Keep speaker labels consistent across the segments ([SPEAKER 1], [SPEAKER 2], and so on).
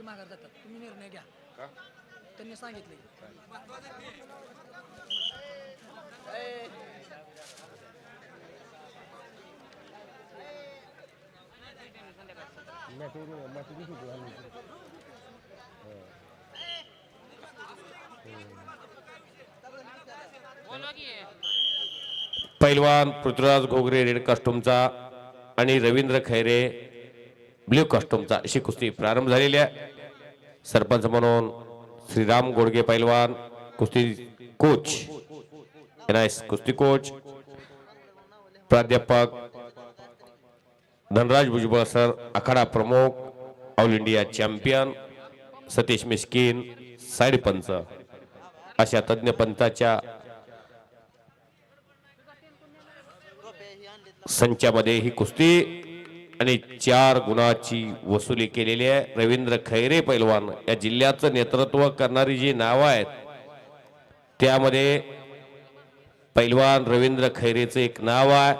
[SPEAKER 1] थोडी माघार जातात तुम्ही निर्णय घ्या.
[SPEAKER 2] का?
[SPEAKER 1] त्यांनी सांगितले.
[SPEAKER 3] पैलवान पृथ्वीराज घोगरे रेड कस्टमचा आणि रवींद्र खैरे ब्ल्यू कस्टमचा अशी कुस्ती प्रारंभ झालेली आहे. सरपंच म्हणून श्रीराम गोडगे पैलवान कुस्ती कोच एनआयएस कुस्ती कोच प्राध्यापक धनराज भुजबळ सर आखाडा प्रमुख all India champion Satish Miskin side पंच अशा तज्ज्ञ पंथाच्या संचामध्ये ही कुस्ती आणि चार गुणाची वसुली केलेली आहे. रवींद्र खैरे पैलवान या जिल्ह्याचं नेतृत्व करणारी जी नावं आहेत त्यामध्ये पैलवान रवींद्र खैरेचं एक नाव आहे.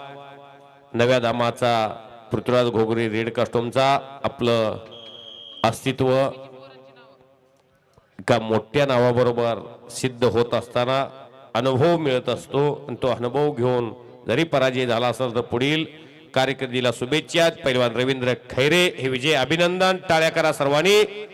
[SPEAKER 3] नव्या दामाचा पृथ्वीराज घोगरे रेड कस्टमचा आपलं अस्तित्व एका मोठ्या नावाबरोबर सिद्ध होत असताना अनुभव मिळत असतो. आणि तो अनुभव घेऊन जरी पराजय झाला असेल तर पुढील कार्यकर्तीला शुभेच्छा. पैलवान रवींद्र खैरे. हे विजय अभिनंदन. टाळ्या करा सर्वांनी.